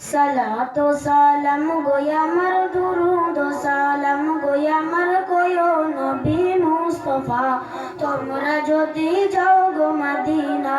সালাত সালাম গোয়া আমার দুরুদ, সালাম গোয়া আমার কোয়ো নবী মুস্তফা। তোমরা যদি যাও গো মদিনা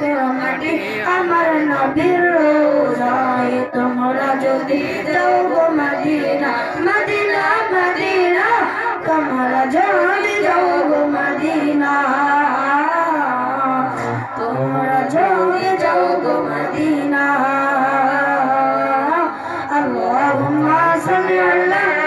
তোমাকে আমার নবীর রোজায় তোমরা যদি যাও গো মদিনা মদিনা মদিনা, তোমরা যদি যাও গো মদিনা। তোমরা যদি যাও গো মদিনা। اللهم صل على